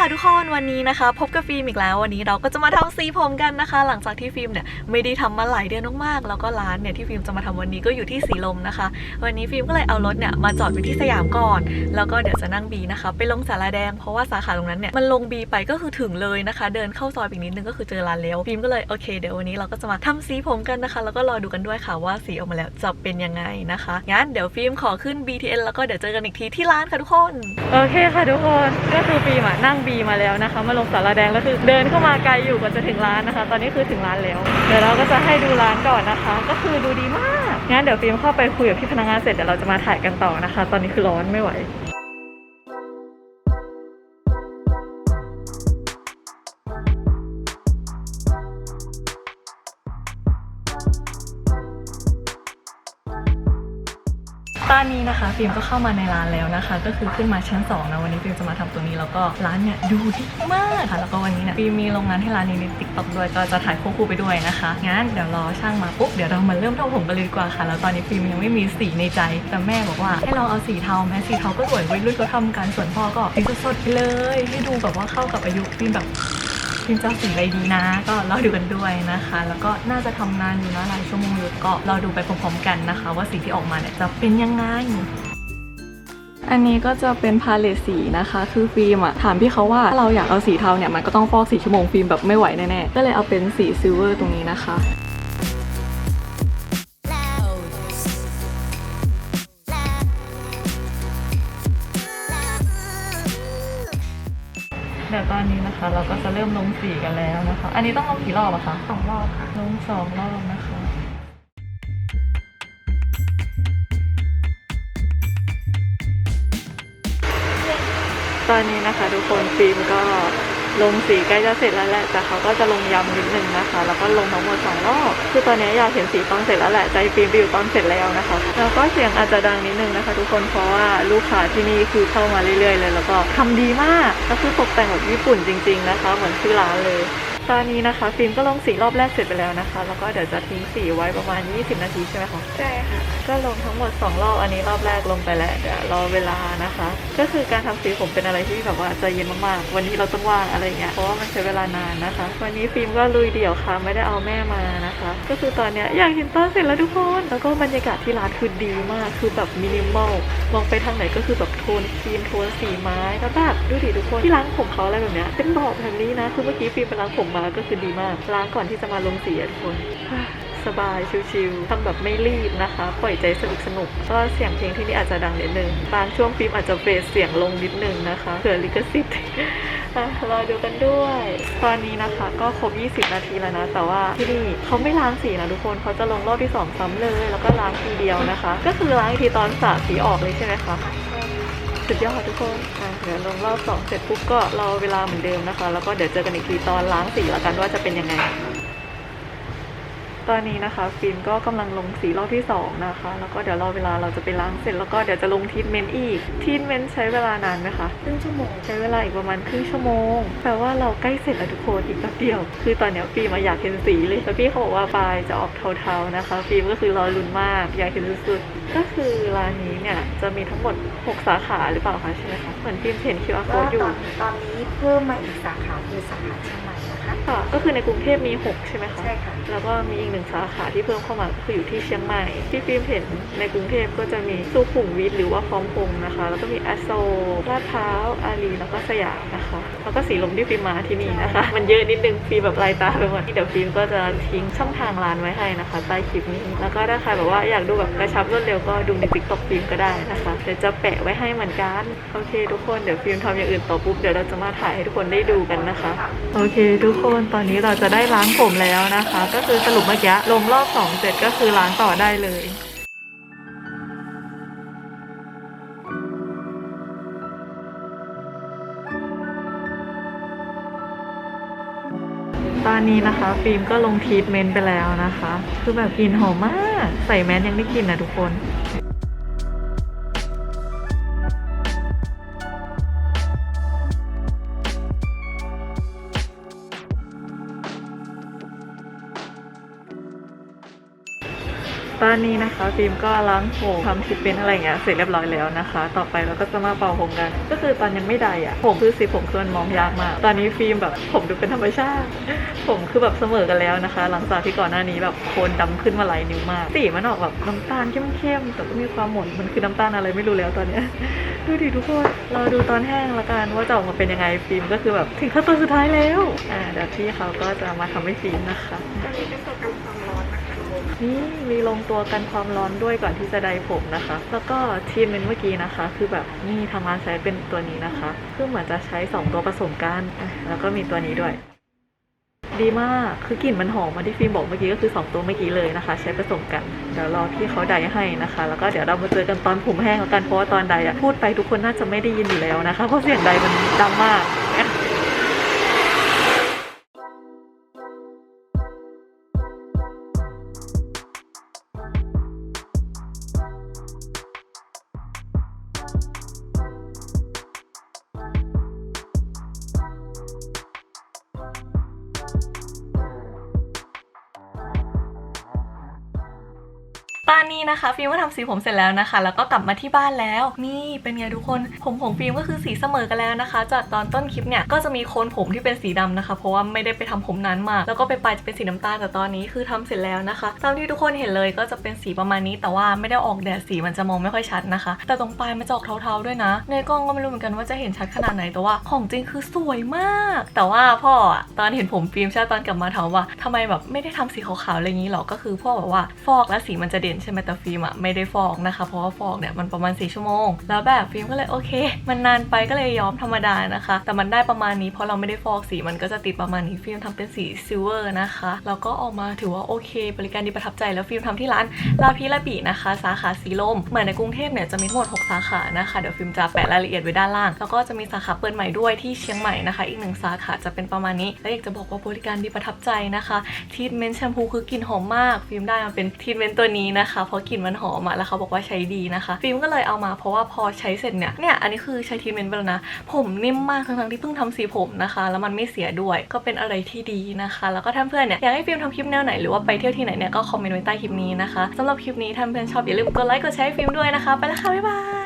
ค่ะทุกคนวันนี้นะคะ พบกับฟิล์มอีกแล้ววันนี้เราก็จะมาทำสีผมกันนะคะ หลังจากที่ฟิล์มเนี่ยไม่ได้ทำมาหลายเดือนมากๆแล้วก็ร้านเนี่ยที่ฟิล์มจะมาทำวันนี้ก็อยู่ที่สีลมนะคะ วันนี้ฟิล์มก็เลยเอารถเนี่ยมาจอดอยู่ที่สยามก่อน แล้วก็เดี๋ยวจะนั่งบีนะคะ ไปลงสาราแดงเพราะว่าสาขาตรงนั้นเนี่ยมันลงบีไปก็คือถึงเลยนะคะ เดินเข้าซอยอีกนิดนึงก็คือเจอร้านแล้วฟิล์มก็เลยโอเคเดี๋ยววันนี้เราก็จะมาทำสีผมกันนะคะ แล้วก็รอดูกันด้วยค่ะว่าสีออกมาแล้วจะเป็นยังไงนะคะงั้นเดี๋ยวฟิล์มขอขึ้น BTN แล้วก็เดี๋ยวเจอกันอีกทีที่ร้านค่ะทุกคนโอเคค่ะทุกคนก็คือฟิล์มอะนั่งบีมาแล้วนะคะ มาลงสาราแดงแล้วคือเดินเข้ามาไกลอยู่กว่าจะถึงร้านนะคะ ตอนนี้คือถึงร้านแล้ว เดี๋ยวเราก็จะให้ดูร้านก่อนนะคะ ก็คือดูดีมาก งั้นเดี๋ยวฟิล์มเข้าไปคุยกับพี่พนักงานเสร็จเดี๋ยวเราจะมาถ่ายกันต่อนะคะ ตอนนี้คือร้อนไม่ไหว ตอนนี้นะคะฟิล์มก็เข้ามาในร้านแล้วนะคะ ก็คือขึ้นมาชั้น2นะวันนี้ฟิล์มจะมาทำตรงนี้แล้วก็ร้านเนี่ยดูดีมากค่ะแล้วก็วันนี้เนี่ยฟิล์มมีโรงงานให้ร้านนี้ในติ๊กต็อกด้วยก็จะถ่ายควบคู่ไปด้วยนะคะงั้นเดี๋ยวรอช่างมาปุ๊บเดี๋ยวเรามาเริ่มทำผมกันเลยดีกว่าค่ะ แล้วตอนนี้ฟิล์มยังไม่มีสีในใจ แต่แม่บอกว่าให้ลองเอาสีเทาแม้สีเทาก็สวยวัยรุ่นเขาทำกันส่วนพ่อก็สีสดๆไปเลย ให้ดูแบบว่าเข้ากับอายุฟิล์มแบบ พี่เจ้าสิ่งไรดีนะ ก็รอดูกันด้วยนะคะ แล้วก็น่าจะทำนานอยู่นะหลายชั่วโมงอยู่ก็รอดูไปพร้อมๆกันนะคะ ว่าสีที่ออกมาเนี่ยจะเป็นยังไงอันนี้ก็จะเป็นพาเลตสีนะคะ คือฟิล์มอะถามพี่เขาว่าถ้าเราอยากเอาสีเทาเนี่ยมันก็ต้องฟอกสีชั่วโมงฟิล์มแบบไม่ไหวแน่ๆก็เลยเอาเป็นสีซิลเวอร์ตรงนี้นะคะ ดี๋ยวตอนนี้นะคะ เราก็จะเริ่มลงสีกันแล้วนะคะ อันนี้ต้องลงกี่รอบอะคะสองรอบค่ะ ลงสองรอบนะคะตอนนี้นะคะทุกคนฟิล์มก็ ลงสีใกล้จะเสร็จแล้วแหละแต่เขาก็จะลงย้ำนิดนึงนะคะ แล้วก็ลงทั้งหมดสองรอบคือตอนนี้อยากเห็นสีตอนเสร็จแล้วแหละใจฟิล์มไปอยู่ตอนเสร็จแล้วนะคะแล้วก็เสียงอาจจะดังนิดนึงนะคะ ทุกคนเพราะว่าลูกค้าที่นี่คือเข้ามาเรื่อยๆ เลย แล้วก็ทำดีมากก็คือตกแต่งแบบญี่ปุ่นจริง ๆนะคะ เหมือนชื่อร้านเลย ตอนนี้นะคะ ฟิล์มก็ลงสีรอบแรกเสร็จไปแล้วนะคะ แล้วก็เดี๋ยวจะทิ้งสีไว้ประมาณ 20 นาทีใช่ไหมคะใช่ค่ะ ก็ลงทั้งหมด 2 รอบอันนี้รอบแรกลงไปแล้วเดี๋ยวรอเวลานะคะ ก็คือการทำสีผมเป็นอะไรที่แบบว่าใจเย็นมากๆ วันนี้เราต้องว่างอะไรเงี้ยเพราะว่ามันใช้เวลานานนะคะ วันนี้ฟิล์มก็ลุยเดี่ยวค่ะไม่ได้เอาแม่มานะคะ ก็คือตอนเนี้ยอยากเห็นตอนเสร็จแล้วทุกคนแล้วก็บรรยากาศที่ร้านคือดีมากคือแบบมินิมอลมองไปทางไหนก็คือแบบโทนครีมโทนสีไม้แล้วแบบดูดิทุกคนที่ร้านผมเขาอะไรแบบเนี้ยเป็นบอร์ดแบบนี้นะคือเมื่อกี้ฟิล์มไปล้างผมมาก็คือดีมาก ล้างก่อนที่จะมาลงสีทุกคนสบายชิวๆทำแบบไม่รีบนะคะ ปล่อยใจสนุกสนุกก็เสียงเพลงที่นี่อาจจะดังนิดนึง บางช่วงฟิล์มอาจจะเบสเสียงลงนิดนึงนะคะเผื่อลิขสิทธิ์รอดูกันด้วย ตอนนี้นะคะก็ครบ 20 นาทีแล้วนะ แต่ว่าที่นี่เขาไม่ล้างสีนะทุกคนเขาจะลงรอบที่ 2 ซ้ำเลย แล้วก็ล้างทีเดียวนะคะ ก็คือล้างอีกทีตอนสระสีออกเลยใช่ไหมคะ สุดยอดทุกคนอะเดี๋ยวลงรอบสองเสร็จปุ๊บก็รอเวลาเหมือนเดิมนะคะ แล้วก็เดี๋ยวเจอกันอีกทีตอนล้างสีแล้วกันว่าจะเป็นยังไง ตอนนี้นะคะฟิล์มก็กำลังลงสีรอบที่ 2 นะคะ แล้วก็เดี๋ยวรอเวลาเราจะไปล้างเสร็จแล้วก็เดี๋ยวจะลงทีทเมนต์อีกทีทเมนต์ใช้เวลานานไหมคะครึ่งชั่วโมงใช้เวลาอีกประมาณครึ่งชั่วโมงแปลว่าเราใกล้เสร็จแล้วทุกคนอีกแป๊บเดียว คือตอนเนี้ยฟิล์มอะอยากเห็นสีเลยแต่พี่เขาบอกว่าปลายจะออกเทาๆนะคะ ฟิล์มก็คือรอลุ้นมากอยากเห็นสุดๆก็คือร้านนี้เนี่ยจะมีทั้งหมด 6 สาขาหรือเปล่าคะใช่ไหมคะเหมือนฟิล์มเห็น QR ก็ code อยู่ตอนนี้เพิ่มมาอีกสาขาคือสาขาเชียงใหม่น คะค่ะก็คือในกรุงเทพมี 6 ใช่ไหมคะใช่ค่ะ แล้วก็มีอีกหนึ่งสาขาที่เพิ่มเข้ามาก็คืออยู่ที่เชียงใหม่ ที่ฟิล์มเห็นในกรุงเทพก็จะมีสุขุมวิทหรือว่าพร้อมพงษ์นะคะ แล้วก็มีอโศกลาดพร้าวอารีแล้วก็สยามนะคะ แล้วก็สีลมที่ฟิล์มมาที่นี่นะคะ มันเยอะนิดนึงฟิล์มแบบลายตาไปหมดเดี๋ยวฟิล์มก็จะทิ้งช่องทางร้านไว้ให้นะคะ ใต้คลิปนี้ แล้วก็ถ้าใครแบบว่าอยากดูแบบกระชับรวดเร็วก็ดูในติ๊กต็อกฟิล์มก็ได้นะคะเดี๋ยวจะแปะไว้ให้เหมือนกันโอเค ทุกคนเดี๋ยวฟิล์มทำอย่างอื่นต่อปุ๊บเดี๋ยวเราจะมาถ่ายให้ทุกคนได้ดูกันนะคะโอเคทุกคนตอนนี้เราจะได้ล้างผมแล้วนะคะ ก็คือสรุปเมื่อกี้ลงรอบสองเสร็จก็คือล้างต่อได้เลยตอนนี้นะคะฟิล์มก็ลงทรีทเมนต์ไปแล้วนะคะ คือแบบกลิ่นหอมมาก ใส่แมสยังได้กลิ่นนะทุกคน ตอนนี้นะคะฟิล์มก็ล้างผมทำทรีทเมนต์อะไรเงี้ยเสร็จเรียบร้อยแล้วนะคะ ต่อไปเราก็จะมาเป่าผมกัน ก็คือตอนยังไม่ใดอะผมคือสีผมคือมันมองยากมาก ตอนนี้ฟิล์มแบบผมดูเป็นธรรมชาติ ผมคือแบบเสมอกันแล้วนะคะ หลังจากที่ก่อนหน้านี้แบบโคนดำขึ้นมาหลายนิ้วมากสีมันออกแบบน้ำตาลเข้มๆแต่ก็มีความหม่นมันคือน้ำตาลอะไรไม่รู้แล้วตอนเนี้ยดูดิทุกคนเราดูตอนแห้งละกันว่าจะออกมาเป็นยังไงฟิล์มก็คือแบบถึงขั้นตอนสุดท้ายแล้วอ่าเดี๋ยวพี่เขาก็จะมาทำให้ฟิล์มนะคะตัว นี่มีลงตัวกันความร้อนด้วยก่อนที่จะไดผมนะคะ แล้วก็ทีมเมนเมื่อกี้นะคะ คือแบบนี่ทางร้านใช้เป็นตัวนี้นะคะคือเหมือนจะใช้ 2 ตัวผสมกันแล้วก็มีตัวนี้ด้วย ดีมากคือกลิ่นมันหอมมาที่ฟิล์มบอกเมื่อกี้ก็คือ 2 ตัวเมื่อกี้เลยนะคะ ใช้ผสมกันเดี๋ยวรอพี่เขาไดให้นะคะ แล้วก็เดี๋ยวเรามาเจอกันตอนผมแห้งแล้วกันเพราะว่าตอนไดอะพูดไปทุกคนน่าจะไม่ได้ยินอยู่แล้วนะคะเพราะเสียงไดมันดังมาก ตอนนี้นะคะฟิล์มก็ทำสีผมเสร็จแล้วนะคะ แล้วก็กลับมาที่บ้านแล้ว นี่เป็นไงทุกคนผมของฟิล์มก็คือสีเสมอกันแล้วนะคะ จากตอนต้นคลิปเนี่ยก็จะมีโคนผมที่เป็นสีดำนะคะ เพราะว่าไม่ได้ไปทำผมนานมาก แล้วก็ไปปลายจะเป็นสีน้ำตาลแต่ตอนนี้คือทำเสร็จแล้วนะคะตามที่ทุกคนเห็นเลยก็จะเป็นสีประมาณนี้ แต่ว่าไม่ได้ออกแดดสีมันจะมองไม่ค่อยชัดนะคะ แต่ตรงปลายมันจะออกเทาๆด้วยนะ ในกล้องก็ไม่รู้เหมือนกันว่าจะเห็นชัดขนาดไหนแต่ว่าของจริงคือสวยมาก แต่ว่าพ่อตอนเห็นผมฟิล์มใช่ตอนกลับมาถามว่าทำไมแบบไม่ได้ทำสีขาวๆอะไรอย่างนี้หรอก็คือพ่อบอกว่าฟอกแล้วสีมันจะเด่นใช่ไหมแต่ฟิล์มอะไม่ได้ฟอกนะคะ เพราะว่าฟอกเนี่ยมันประมาณ 4 ชั่วโมง แล้วแบบฟิล์มก็เลยโอเค มันนานไปก็เลยย้อมธรรมดานะคะ แต่มันได้ประมาณนี้เพราะเราไม่ได้ฟอกสีมันก็จะติดประมาณนี้ฟิล์มทำเป็นสีซิลเวอร์นะคะแล้วก็ออกมาถือว่าโอเค บริการดีประทับใจแล้วฟิล์มทำที่ร้านลาพิลาบีนะคะ สาขาสีลมเหมือนในกรุงเทพเนี่ยจะมีทั้งหมด 6 สาขานะคะเดี๋ยวฟิล์มจะแปะรายละเอียดไว้ด้านล่าง แล้วก็จะมีสาขาเปิดใหม่ด้วยที่เชียงใหม่นะคะ อีกหนึ่งสาขาจะเป็นประมาณนี้ และอยากจะบอกว่าบริการดีประทับใจนะคะทีทเมนต์แชมพูคือกลิ่นหอมมาก ฟิล์มได้มาเป็นทีทเมนต์ตัวนี้นะคะเพราะกลิ่นมันหอมอะแล้วเขาบอกว่าใช้ดีนะคะ ฟิล์มก็เลยเอามาเพราะว่าพอใช้เสร็จเนี่ยเนี่ยอันนี้คือใช้ทีเมนต์ไปแล้วนะ ผมนิ่มมากทั้งๆที่เพิ่งทำสีผมนะคะ แล้วมันไม่เสียด้วยก็เป็นอะไรที่ดีนะคะ แล้วก็ท่านเพื่อนเนี่ยอยากให้ฟิล์มทำคลิปแนวไหนหรือว่าไปเที่ยวที่ไหนเนี่ยก็คอมเมนต์ไว้ใต้คลิปนี้นะคะสำหรับคลิปนี้ท่านเพื่อนชอบอย่าลืมกดไลค์กดแชร์ให้ฟิล์มด้วยนะคะ ไปแล้วค่ะบ๊ายบาย